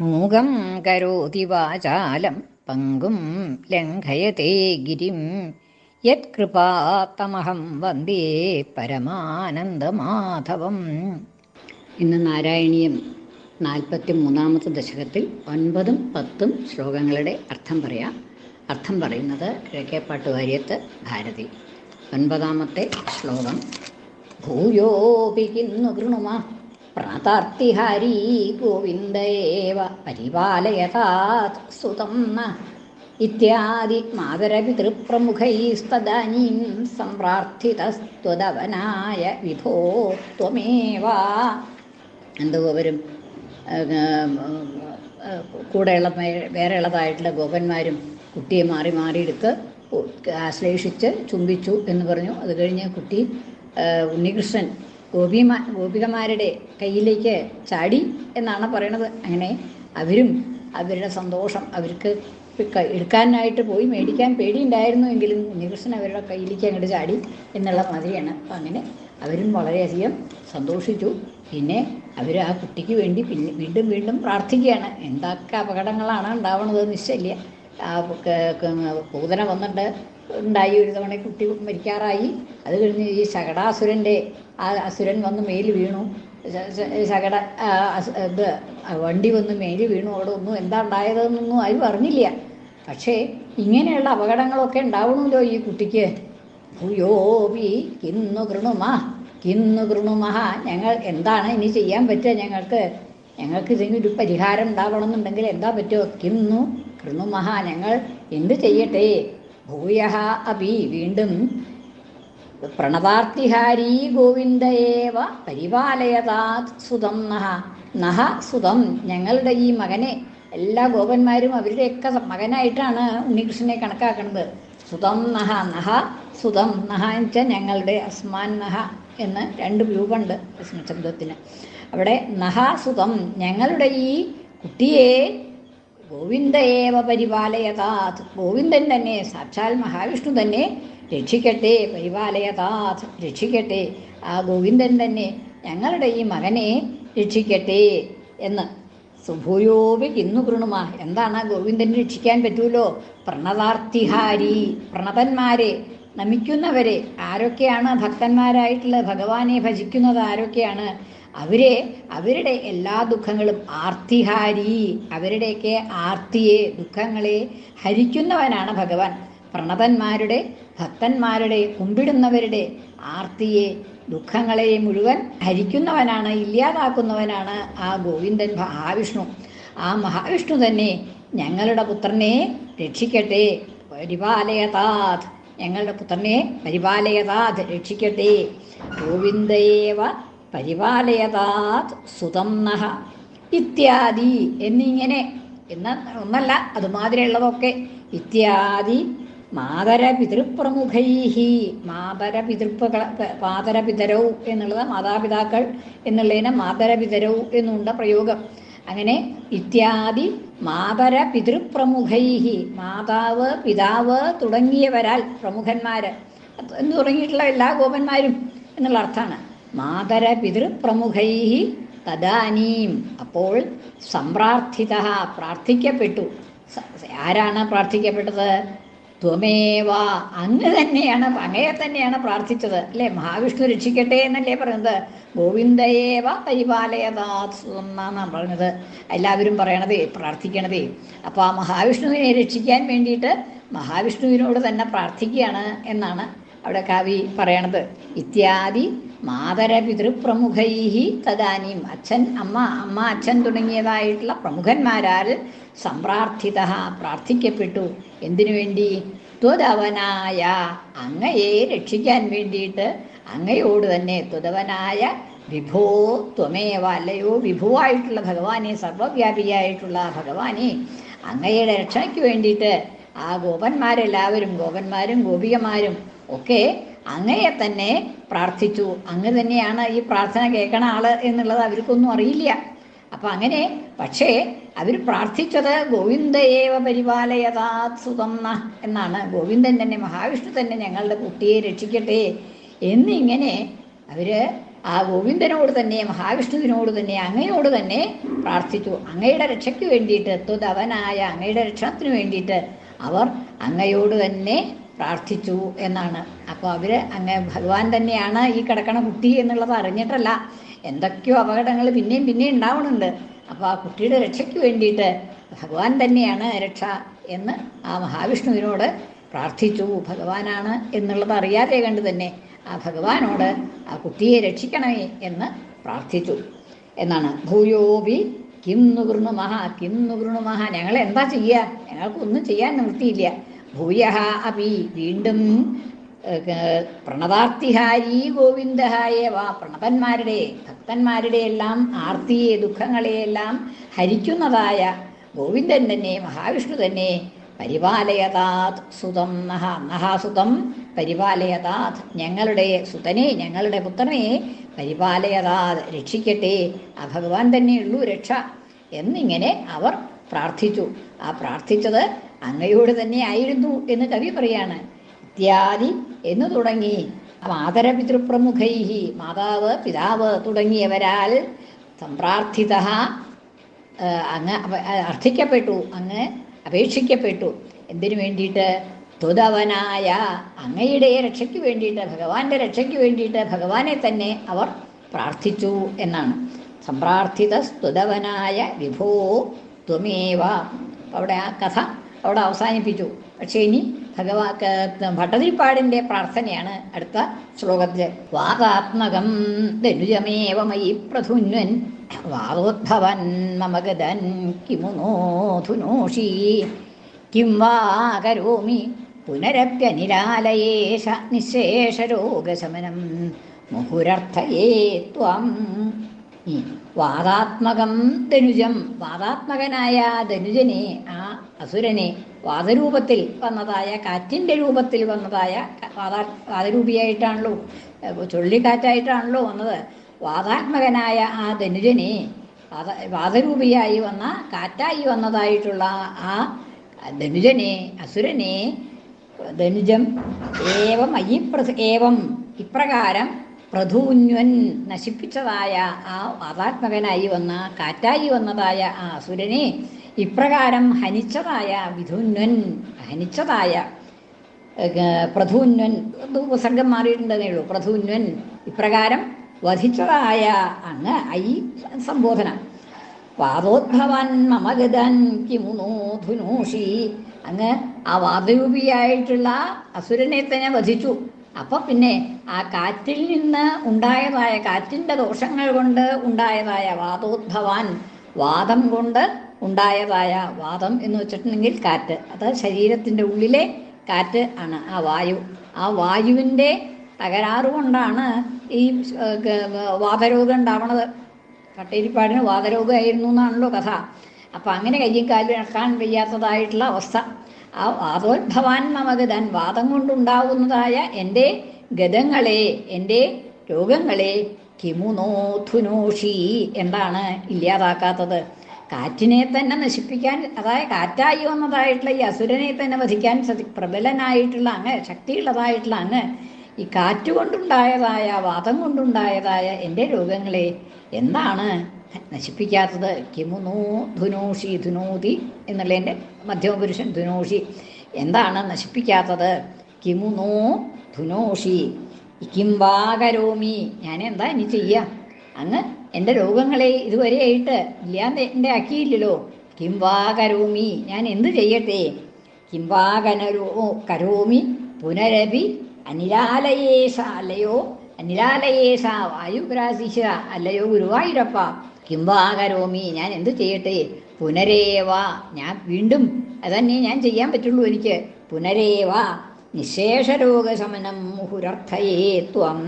മൂകം കരോതി വാചാലം പങ്കും ലംഘയത്തെ ഗിരിം. യത്കൃപാത്തമഹം വന്ദേ പരമാനന്ദമാധവം. ഇന്ന് നാരായണീയം നാൽപ്പത്തി മൂന്നാമത്തെ ദശകത്തിൽ ഒൻപതും പത്തും ശ്ലോകങ്ങളുടെ അർത്ഥം പറയാം. അർത്ഥം പറയുന്നത് കിഴക്കേപ്പാട്ട് വാര്യത്ത് ഭാരതി. ഒൻപതാമത്തെ ശ്ലോകം. ഭൂയോപിക്കുന്നു കിന്നു കൃണുമ പ്രാതാർത്തിഹാരീ ഗോവിന്ദയേവ പരിപാലയതാത് സുതം ഇത്യാദി മാതരപിതൃപ്രമുഖൈസ്തദാനീം സംപ്രാർത്ഥിതസ്ത്വദവനായ വിഭോ ത്വമേവ. എന്തുവരും കൂടെയുള്ള വേറെയുള്ളതായിട്ടുള്ള ഗോപന്മാരും കുട്ടിയെ മാറി മാറി എടുത്ത് ആശ്ലേഷിച്ച് ചുംബിച്ചു എന്ന് പറഞ്ഞു. അത് കഴിഞ്ഞ് കുട്ടി ഉണ്ണികൃഷ്ണൻ ഗോപിമാ ഗോപികമാരുടെ കയ്യിലേക്ക് ചാടി എന്നാണ് പറയണത്. അങ്ങനെ അവരും അവരുടെ സന്തോഷം അവർക്ക് എടുക്കാനായിട്ട് പോയി. മേടിക്കാൻ പേടിയുണ്ടായിരുന്നു എങ്കിലും ഉണ്ണികൃഷ്ണൻ അവരുടെ കയ്യിലേക്ക് അങ്ങോട്ട് ചാടി എന്നുള്ള മാതിരിയാണ്. അപ്പം അങ്ങനെ അവരും വളരെയധികം സന്തോഷിച്ചു. പിന്നെ അവർ ആ കുട്ടിക്ക് വേണ്ടി പിന്നെ വീണ്ടും വീണ്ടും പ്രാർത്ഥിക്കുകയാണ്. എന്തൊക്കെ അപകടങ്ങളാണ് ഉണ്ടാവണത് നിശ്ചയില്ല. ആ പൂതന വന്നിട്ട് ഉണ്ടായി. ഒരു തവണ കുട്ടി മരിക്കാറായി. അത് കഴിഞ്ഞ് ഈ ശകടാസുരന്റെ ആ അസുരൻ വന്ന് മേൽ വീണു. ശകട ഇത് വണ്ടി വന്ന് മേൽ വീണു. അവിടെ ഒന്നും എന്താ ഉണ്ടായതെന്നൊന്നും ആരും അറിഞ്ഞില്ല. പക്ഷേ ഇങ്ങനെയുള്ള അപകടങ്ങളൊക്കെ ഉണ്ടാവണമല്ലോ ഈ കുട്ടിക്ക്. ഭൂയോപി കിന്നു കൃണുമാ കിന്നു കൃണുമഹ ഞങ്ങൾ എന്താണ് ഇനി ചെയ്യാൻ പറ്റുക? ഞങ്ങൾക്ക് ഞങ്ങൾക്ക് ഇതിനൊരു പരിഹാരം ഉണ്ടാവണം എന്നുണ്ടെങ്കിൽ എന്താ പറ്റുമോ കിന്നു കൃണുമഹ ഞങ്ങൾ എന്ത് ചെയ്യട്ടെ? ഭൂയഹ അപി വീണ്ടും പ്രണതാർത്തിഹാരീ ഗോവിന്ദയേവ പരിപാലയതാത് സുതം നഹ. നഹ സുതം. ഞങ്ങളുടെ ഈ മകനെ എല്ലാ ഗോപന്മാരും അവരുടെയൊക്കെ മകനായിട്ടാണ് ഉണ്ണികൃഷ്ണനെ കണക്കാക്കുന്നത്. സുതം നഹ. നഹ സുതം. നഹ എന്ന് വെച്ചാൽ ഞങ്ങളുടെ അസ്മാൻ നഹ എന്ന് രണ്ട് രൂപമുണ്ട് ശബ്ദത്തിന് അവിടെ നഹ സുതം. ഞങ്ങളുടെ ഈ കുട്ടിയെ ഗോവിന്ദയേവ പരിപാലയതാത്. ഗോവിന്ദൻ തന്നെ സാക്ഷാൽ മഹാവിഷ്ണു തന്നെ രക്ഷിക്കട്ടെ പരിപാലയതാത് രക്ഷിക്കട്ടെ. ആ ഗോവിന്ദൻ തന്നെ ഞങ്ങളുടെ ഈ മകനെ രക്ഷിക്കട്ടെ എന്ന് സുഭൂയോപി കിന്നു കൃണുമ. എന്താണ് ഗോവിന്ദൻ രക്ഷിക്കാൻ പറ്റൂലോ? പ്രണതാർത്തിഹാരി പ്രണതന്മാരെ നമിക്കുന്നവരെ. ആരൊക്കെയാണ് ഭക്തന്മാരായിട്ടുള്ള ഭഗവാനെ ഭജിക്കുന്നത് ആരൊക്കെയാണ്? അവരെ അവരുടെ എല്ലാ ദുഃഖങ്ങളും ആർത്തിഹാരി. അവരുടെയൊക്കെ ആർത്തിയെ ദുഃഖങ്ങളെ ഹരിക്കുന്നവനാണ് ഭഗവാൻ. പ്രണതന്മാരുടെ ഭക്തന്മാരുടെ കുമ്പിടുന്നവരുടെ ആർത്തിയെ ദുഃഖങ്ങളെ മുഴുവൻ ഹരിക്കുന്നവനാണ് ഇല്ലാതാക്കുന്നവനാണ് ആ ഗോവിന്ദൻ മഹാവിഷ്ണു ആ മഹാവിഷ്ണു തന്നെ ഞങ്ങളുടെ പുത്രനെ രക്ഷിക്കട്ടെ. പരിപാലയതാത്. ഞങ്ങളുടെ പുത്രനെ പരിപാലയതാത്. രക്ഷിക്കട്ടെ. ഗോവിന്ദയേവ പരിപാലയതാത് സുതം ഇത്യാദി എന്നിങ്ങനെ എന്ന ഒന്നല്ല അതുമാതിരിയുള്ളതൊക്കെ. ഇത്യാദി മാതര പിതൃപ്രമുഖൈഹി മാതര പിതൃപ്പുകൾ മാതര പിതരവും എന്നുള്ളത് മാതാപിതാക്കൾ എന്നുള്ളതിനെ മാതരപിതരവും എന്നുണ്ട പ്രയോഗം. അങ്ങനെ ഇത്യാദി മാതര പിതൃപ്രമുഖൈഹി മാതാവ് പിതാവ് തുടങ്ങിയവരാൽ പ്രമുഖന്മാർ എന്ന് തുടങ്ങിയിട്ടുള്ള എല്ലാ ഗോപന്മാരും എന്നുള്ള അർത്ഥമാണ്. മാതര പിതൃപ്രമുഖൈ തദാനീം. അപ്പോൾ സംപ്രാർത്ഥിത പ്രാർത്ഥിക്കപ്പെട്ടു. ആരാണ് പ്രാർത്ഥിക്കപ്പെട്ടത്? ത്വമേവ. അങ്ങ് തന്നെയാണ് അങ്ങയെ തന്നെയാണ് പ്രാർത്ഥിച്ചത്. അല്ലേ? മഹാവിഷ്ണു രക്ഷിക്കട്ടെ എന്നല്ലേ പറയുന്നത്? ഗോവിന്ദയേവ പരിപാലയതാന്നാണ് പറഞ്ഞത്. എല്ലാവരും പറയണതേ പ്രാർത്ഥിക്കണതേ. അപ്പോൾ ആ മഹാവിഷ്ണുവിനെ രക്ഷിക്കാൻ വേണ്ടിയിട്ട് മഹാവിഷ്ണുവിനോട് തന്നെ പ്രാർത്ഥിക്കുകയാണ് എന്നാണ് അവിടെ കവി പറയണത് ഇത്യാദി മാതര പിതൃപ്രമുഖൈ തദാനീം അച്ഛൻ അമ്മ അമ്മ അച്ഛൻ തുടങ്ങിയതായിട്ടുള്ള പ്രമുഖന്മാരാൽ സമ്പ്രാർത്ഥിത പ്രാർത്ഥിക്കപ്പെട്ടു. എന്തിനു വേണ്ടി? ത്വതവനായ അങ്ങയെ രക്ഷിക്കാൻ വേണ്ടിയിട്ട് അങ്ങയോട് തന്നെ ത്വതവനായ വിഭോ ത്വമേവ അല്ലയോ വിഭുവായിട്ടുള്ള ഭഗവാനെ സർവവ്യാപിയായിട്ടുള്ള ഭഗവാനെ അങ്ങയുടെ രക്ഷയ്ക്ക് വേണ്ടിയിട്ട് ആ ഗോപന്മാരെല്ലാവരും ഗോപന്മാരും ഗോപികമാരും ഒക്കെ അങ്ങയെ തന്നെ പ്രാർത്ഥിച്ചു. അങ്ങ് തന്നെയാണ് ഈ പ്രാർത്ഥന കേൾക്കണ ആൾ എന്നുള്ളത് അവർക്കൊന്നും അറിയില്ല. അപ്പം അങ്ങനെ പക്ഷേ അവർ പ്രാർത്ഥിച്ചത് ഗോവിന്ദയേവ പരിപാലയതാത് സുതം എന്നാണ്. ഗോവിന്ദൻ തന്നെ മഹാവിഷ്ണു തന്നെ ഞങ്ങളുടെ കുട്ടിയെ രക്ഷിക്കട്ടെ എന്നിങ്ങനെ അവർ ആ ഗോവിന്ദനോട് തന്നെ മഹാവിഷ്ണുവിനോട് തന്നെ അങ്ങയോട് തന്നെ പ്രാർത്ഥിച്ചു. അങ്ങയുടെ രക്ഷയ്ക്ക് വേണ്ടിയിട്ട് തുതവനായ അങ്ങയുടെ രക്ഷണത്തിന് വേണ്ടിയിട്ട് അവർ അങ്ങയോട് തന്നെ പ്രാർത്ഥിച്ചു എന്നാണ്. അപ്പോൾ അവർ അങ്ങ് ഭഗവാൻ തന്നെയാണ് ഈ കിടക്കണ കുട്ടി എന്നുള്ളത് അറിഞ്ഞിട്ടല്ല. എന്തൊക്കെയോ അപകടങ്ങൾ പിന്നെയും പിന്നെയും ഉണ്ടാവണുണ്ട്. അപ്പോൾ ആ കുട്ടിയുടെ രക്ഷയ്ക്ക് വേണ്ടിയിട്ട് ഭഗവാൻ തന്നെയാണ് രക്ഷ എന്ന് ആ മഹാവിഷ്ണുവിനോട് പ്രാർത്ഥിച്ചു. ഭഗവാനാണ് എന്നുള്ളത് അറിയാതെ കണ്ട് തന്നെ ആ ഭഗവാനോട് ആ കുട്ടിയെ രക്ഷിക്കണമേ എന്ന് പ്രാർത്ഥിച്ചു എന്നാണ്. ഭൂയോപി കിം നുകൃണുമഹ കിം നുകൃണുമഹ ഞങ്ങൾ എന്താ ചെയ്യുക? ഞങ്ങൾക്കൊന്നും ചെയ്യാൻ നിവൃത്തിയില്ല. ഭൂയഹ അപി വീണ്ടും പ്രണതാർത്തിഹാരി വാ പ്രണതന്മാരുടെ ഭക്തന്മാരുടെ എല്ലാം ആർത്തിയെ ദുഃഖങ്ങളെയെല്ലാം ഹരിക്കുന്നതായ ഗോവിന്ദൻ തന്നെ മഹാവിഷ്ണു തന്നെ പരിപാലയതാത് സുതം നഹ നഹാസുതം പരിപാലയതാത് ഞങ്ങളുടെ സുതനെ ഞങ്ങളുടെ പുത്രനെ പരിപാലയതാത് രക്ഷിക്കട്ടെ ആ ഭഗവാൻ തന്നെയുള്ളൂ രക്ഷ എന്നിങ്ങനെ അവർ പ്രാർത്ഥിച്ചു. ആ പ്രാർത്ഥിച്ചത് അങ്ങയോട് തന്നെ ആയിരുന്നു എന്ന് കവി പറയാണ്. ഇത്യാദി എന്ന് തുടങ്ങി. മാതരപിതൃപ്രമുഖൈ മാതാവ് പിതാവ് തുടങ്ങിയവരാൽ സമ്പ്രാർത്ഥിത അങ്ങ് അർത്ഥിക്കപ്പെട്ടു അങ്ങ് അപേക്ഷിക്കപ്പെട്ടു. എന്തിനു വേണ്ടിയിട്ട്? തുതവനായ അങ്ങയുടെ രക്ഷയ്ക്ക് വേണ്ടിയിട്ട് ഭഗവാന്റെ രക്ഷയ്ക്ക് വേണ്ടിയിട്ട് ഭഗവാനെ തന്നെ അവർ പ്രാർത്ഥിച്ചു എന്നാണ്. സമ്പ്രാർത്ഥിത സ്തുതവനായ വിഭോ ത്വമേവ. അവിടെ ആ കഥ അവിടെ അവസാനിപ്പിച്ചു. പക്ഷേ ഇനി ഭഗവാ ഭട്ടതിരിപ്പാടിന്റെ പ്രാർത്ഥനയാണ് അടുത്ത ശ്ലോകത്തിൽ വാഗാത്മകം ധനുജമേവ മയി പ്രധുന്വൻ വാദോദ്ഭവൻ മമഗതൻ കിമുനോധുനോഷി കിം വാ കരോമി പുനരപ്യനിരാലയേശ നിശേഷരോഗശമനം മുഹുരർത്ഥയേ ത്വം. വാദാത്മകം ധനുജം വാദാത്മകനായ ധനുജനെ ആ അസുരനെ വാദരൂപത്തിൽ വന്നതായ കാറ്റിന്റെ രൂപത്തിൽ വന്നതായ വാദാ വാദരൂപിയായിട്ടാണല്ലോ ചുള്ളിക്കാറ്റായിട്ടാണല്ലോ വന്നത്. വാദാത്മകനായ ആ ധനുജനെ വാദ വാദരൂപിയായി വന്ന കാറ്റായി വന്നതായിട്ടുള്ള ആ ധനുജനെ അസുരനെ ധനുജം ഏവം അയി ഏവം ഇപ്രകാരം പ്രധൂന്വൻ നശിപ്പിച്ചതായ ആ വാദാത്മകനായി വന്ന കാറ്റായി വന്നതായ ആ അസുരനെ ഇപ്രകാരം ഹനിച്ചതായ വിധുന്വൻ ഹനിച്ചതായ പ്രധുന്വൻ ഉപസർഗം മാറിയിട്ടുണ്ടെന്നേ ഉള്ളൂ. പ്രധൂന്വൻ ഇപ്രകാരം വധിച്ചതായ അങ്ങ് ഐ സംബോധന. വാദോദ്ഭവൻ മമഗതൻ കിമുനോധുനോഷി അങ്ങ് ആ വാദരൂപിയായിട്ടുള്ള അസുരനെ തന്നെ വധിച്ചു. അപ്പൊ പിന്നെ ആ കാറ്റിൽ നിന്ന് ഉണ്ടായതായ കാറ്റിന്റെ ദോഷങ്ങൾ കൊണ്ട് ഉണ്ടായതായ വാദോദ്ഭവാൻ വാദം കൊണ്ട് ഉണ്ടായതായ വാദം എന്ന് വെച്ചിട്ടുണ്ടെങ്കിൽ കാറ്റ്. അത് ശരീരത്തിന്റെ ഉള്ളിലെ കാറ്റ് ആണ് ആ വായു. ആ വായുവിന്റെ തകരാറ് കൊണ്ടാണ് ഈ വാതരോഗം ഉണ്ടാവണത്. കട്ടേരിപ്പാടിന് വാതരോഗമായിരുന്നു എന്നാണല്ലോ കഥ. അപ്പം അങ്ങനെ കയ്യും കാലും ഇറക്കാൻ വയ്യാത്തതായിട്ടുള്ള അവസ്ഥ. ആ വാതോദ്ഭവാൻ മമഗതൻ വാദം കൊണ്ടുണ്ടാവുന്നതായ എന്റെ ഗതങ്ങളെ എന്റെ രോഗങ്ങളെ കിമുനോധുനോഷി എന്താണ് ഇല്ലാതാക്കാത്തത്? കാറ്റിനെ തന്നെ നശിപ്പിക്കാൻ അതായത് കാറ്റായി വന്നതായിട്ടുള്ള ഈ അസുരനെ തന്നെ വധിക്കാൻ പ്രബലനായിട്ടുള്ള അങ്ങ് ശക്തിയുള്ളതായിട്ടുള്ള അങ്ങ് ഈ കാറ്റ് കൊണ്ടുണ്ടായതായ വാദം കൊണ്ടുണ്ടായതായ എന്റെ രോഗങ്ങളെ എന്താണ് നശിപ്പിക്കാത്തത്? കിമുനോ ധുനോഷി ധുനോതി എന്നുള്ളതിന്റെ മധ്യമപുരുഷൻ ധുനോഷി. എന്താണ് നശിപ്പിക്കാത്തത്? കിമുനോ ധുനോഷി. കിം വാ ഞാൻ എന്താ ഇനി ചെയ്യുക അങ്ങ് എന്റെ രോഗങ്ങളെ ഇതുവരെയായിട്ട് ഇല്ലാന്ന് എന്റെ ആക്കിയില്ലല്ലോ. കിംവാ കരോമി ഞാൻ എന്ത് ചെയ്യട്ടെ? കിംവാകനോ കരോമി പുനരപി അനിലാലയേശാലയോ വായുഗ്രാസിശ അല്ലയോ? ഗുരുവായൂരപ്പ? കിംവാ കരോമി ഞാൻ എന്ത് ചെയ്യട്ടെ? പുനരേവ ഞാൻ വീണ്ടും അതന്നെ ഞാൻ ചെയ്യാൻ പറ്റുള്ളൂ എനിക്ക്. പുനരേവ നിശേഷരോഗശമനം മുഹുരർത്ഥയേ ത്വം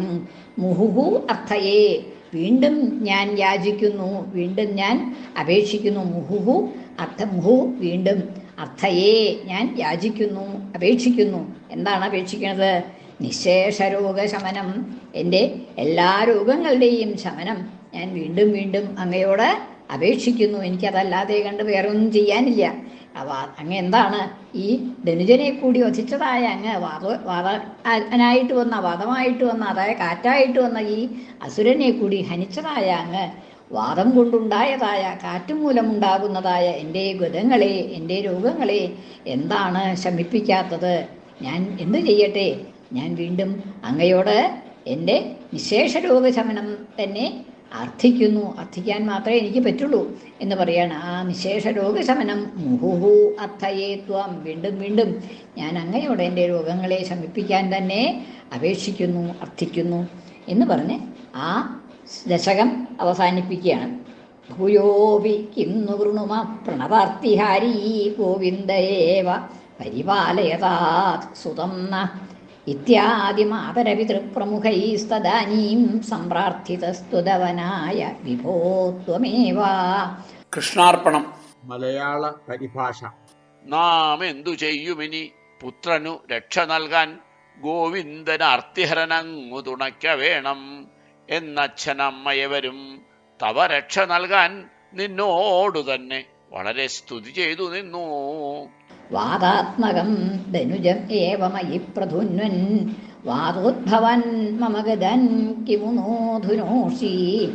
മുഹുഹു അർത്ഥയേ. വീണ്ടും ഞാൻ യാചിക്കുന്നു വീണ്ടും ഞാൻ അപേക്ഷിക്കുന്നു. മുഹുഹു അർത്ഥ മുഹു വീണ്ടും അർത്ഥയേ ഞാൻ യാചിക്കുന്നു അപേക്ഷിക്കുന്നു. എന്താണ് അപേക്ഷിക്കുന്നത് നിശേഷരോഗശമനം എന്റെ എല്ലാ രോഗങ്ങളുടെയും ശമനം. ഞാൻ വീണ്ടും വീണ്ടും അങ്ങയോട് അപേക്ഷിക്കുന്നു. എനിക്കതല്ലാതെ കണ്ട് വേറൊന്നും ചെയ്യാനില്ല. അങ്ങ് എന്താണ്? ഈ ധനുജനെ കൂടി വധിച്ചതായ അങ്ങ് വാദ വാദനായിട്ട് വന്ന വാദമായിട്ട് വന്ന അതായത് കാറ്റായിട്ട് വന്ന ഈ അസുരനെ കൂടി ഹനിച്ചതായ അങ്ങ് വാദം കൊണ്ടുണ്ടായതായ കാറ്റും മൂലമുണ്ടാകുന്നതായ എന്റെ ഗതങ്ങളെ എന്റെ രോഗങ്ങളെ എന്താണ് ശമിപ്പിക്കാത്തത്? ഞാൻ എന്തു ചെയ്യട്ടെ? ഞാൻ വീണ്ടും അങ്ങയോട് എന്റെ നിശേഷ രോഗശമനം തന്നെ അർത്ഥിക്കുന്നു. അർത്ഥിക്കാൻ മാത്രമേ എനിക്ക് പറ്റുള്ളൂ എന്ന് പറയാണ്. ആ നിശേഷ രോഗശമനം മുഹുഹു അർത്ഥയേ ത്വം. വീണ്ടും വീണ്ടും ഞാൻ അങ്ങയോട് എന്റെ രോഗങ്ങളെ ശമിപ്പിക്കാൻ തന്നെ അപേക്ഷിക്കുന്നു അർത്ഥിക്കുന്നു എന്ന് പറഞ്ഞ് ആ ദശകം അവസാനിപ്പിക്കുകയാണ്. ഭൂയോപി കിന്നു വൃണുമ പ്രണവാർത്തിഹാരി ഗോവിന്ദേവ പരിപാലയതാ സുതം ന ഇത്യാദി മാതരപിതൃപ്രമുഖൈസ്തദാനീം സംപ്രാർത്ഥിതസ്തുതവനായ വിഭോത്വമേവ കൃഷ്ണാർപ്പണം. മലയാള പരിഭാഷ. നാം എന്തു ചെയ്യുമിനി? പുത്രനു രക്ഷ നൽകാൻ ഗോവിന്ദൻ അർത്തിഹരനങ്ങു തുണയ്ക്ക വേണം. എന്നച്ഛനമ്മയവരും തവ രക്ഷ നൽകാൻ നിന്നോടു തന്നെ വളരെ സ്തുതി ചെയ്തു നിന്നു. വാദാത്മകം ധനുജം ഏവമയി പ്രധുന്വൻ വാദോദ്ഭവൻ മമ ഗതൻ കിമു നോധുനോഷി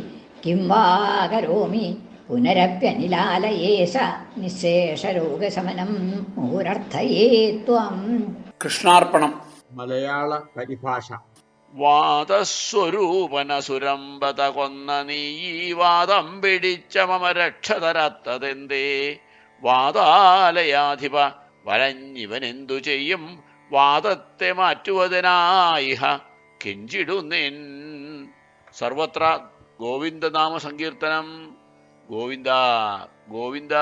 കിം വാ കരോമി പുനരപ്യനിലാലയേശ നിശേഷരോഗശമനം മൂരർത്ഥയേ ത്വം. കൃഷ്ണാർപ്പണം. മലയാള പരിഭാഷ. വാദസ്വരൂപനസുരമ്പത കൊന്ന നീ ഈ വാദം പിടിച്ച മമ രക്ഷ തരാത്തതെന്തേ വാതാലയാധിപ വരഞ്ഞിവനെന്തു ചെയ്യും? വാദത്തെ മാറ്റുവതിനായിഹ കെഞ്ചിടുന്നിൻ. സർവത്ര ഗോവിന്ദനാമ സങ്കീർത്തനം ഗോവിന്ദ ഗോവിന്ദ.